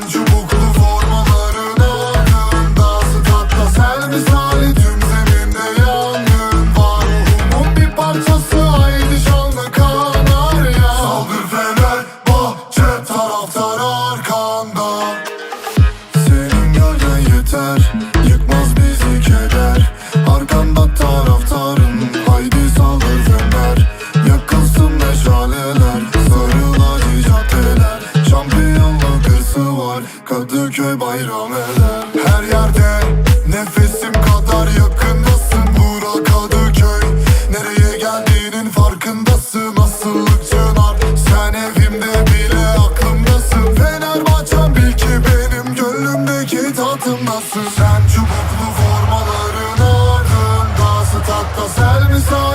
Sen çubuklu formaların altında Statta sen misali tüm zeminde yangın. Var bir parçası haydi kanarya Saldır Fenerbahçe taraftar arkanda. Senin gölgen yeter Kadıköy bayram eder. Her yerde nefesim kadar yakındasın. Bura Kadıköy. Nereye geldiğinin farkındasın. Asıllık çınar. Sen evimde bile aklımdasın. Fenerbahçem bil ki benim gönlümdeki tatımdasın. Sen çubuklu formaların ardında Statta sel misal